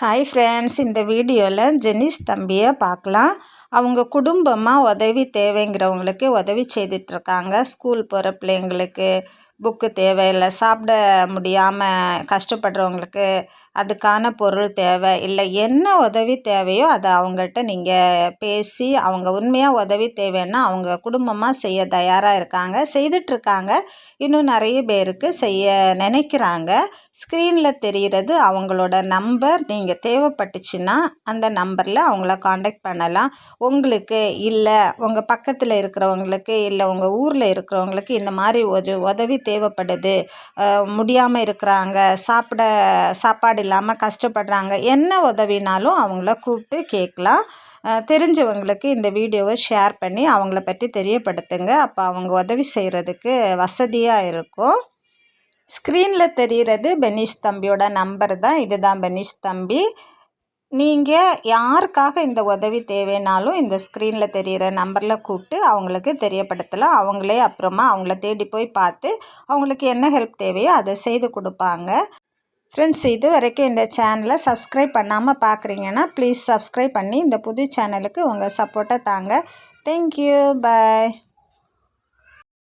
Hi friends இந்த வீடியோவில் ஜெனிஸ் தம்பியை பார்க்கலாம் அவங்க குடும்பமாக உதவி தேவைங்கிறவங்களுக்கு உதவி செய்துட்ருக்காங்க. ஸ்கூல் போகிற பிள்ளைங்களுக்கு புக்கு தேவையில்லை சாப்பிட முடியாமல் கஷ்டப்படுறவங்களுக்கு அதுக்கான பொருள் தேவை இல்லை என்ன உதவி தேவையோ அதை அவங்கள்ட்ட நீங்கள் பேசி அவங்க உண்மையாக உதவி தேவைன்னா அவங்க குடும்பமாக செய்ய தயாராக இருக்காங்க. செய்துட்ருக்காங்க. இன்னும் நிறைய பேருக்கு செய்ய நினைக்கிறாங்க. ஸ்க்ரீனில் தெரிகிறது அவங்களோட நம்பர் நீங்கள் தேவைப்பட்டுச்சுன்னா அந்த நம்பரில் அவங்கள காண்டாக்ட் பண்ணலாம். உங்களுக்கு இல்லை உங்கள் பக்கத்தில் இருக்கிறவங்களுக்கு இல்லை உங்கள் ஊரில் இருக்கிறவங்களுக்கு இந்த மாதிரி ஒரு உதவி தேவைப்படுது. முடியாமல் இருக்கிறாங்க சாப்பிட சாப்பாடு இல்லாமல் கஷ்டப்படுறாங்க என்ன உதவினாலும் அவங்கள கூப்பிட்டு கேட்கலாம். தெரிஞ்சவங்களுக்கு இந்த வீடியோவை ஷேர் பண்ணி அவங்கள பற்றி தெரியப்படுத்துங்க. அப்போ அவங்க உதவி செய்கிறதுக்கு வசதியாக இருக்கும். ஸ்க்ரீனில் தெரிகிறது பெனிஷ் தம்பியோட நம்பர் தான். இதுதான் பெனிஷ் தம்பி. நீங்கள் யாருக்காக இந்த உதவி தேவைனாலும் இந்த ஸ்க்ரீனில் தெரிகிற நம்பரில் கூப்பிட்டு அவங்களுக்கு தெரியப்படுத்தலாம். அவங்களே அப்புறமா அவங்கள தேடி போய் பார்த்து அவங்களுக்கு என்ன ஹெல்ப் தேவையோ அதை செய்து கொடுப்பாங்க. ஃப்ரெண்ட்ஸ் இது வரைக்கும் இந்த சேனலை சப்ஸ்கிரைப் பண்ணாமல் பார்க்குறீங்கன்னா ப்ளீஸ் சப்ஸ்கிரைப் பண்ணி இந்த புது சேனலுக்கு உங்கள் சப்போர்ட்டை தாங்க. Thank you bye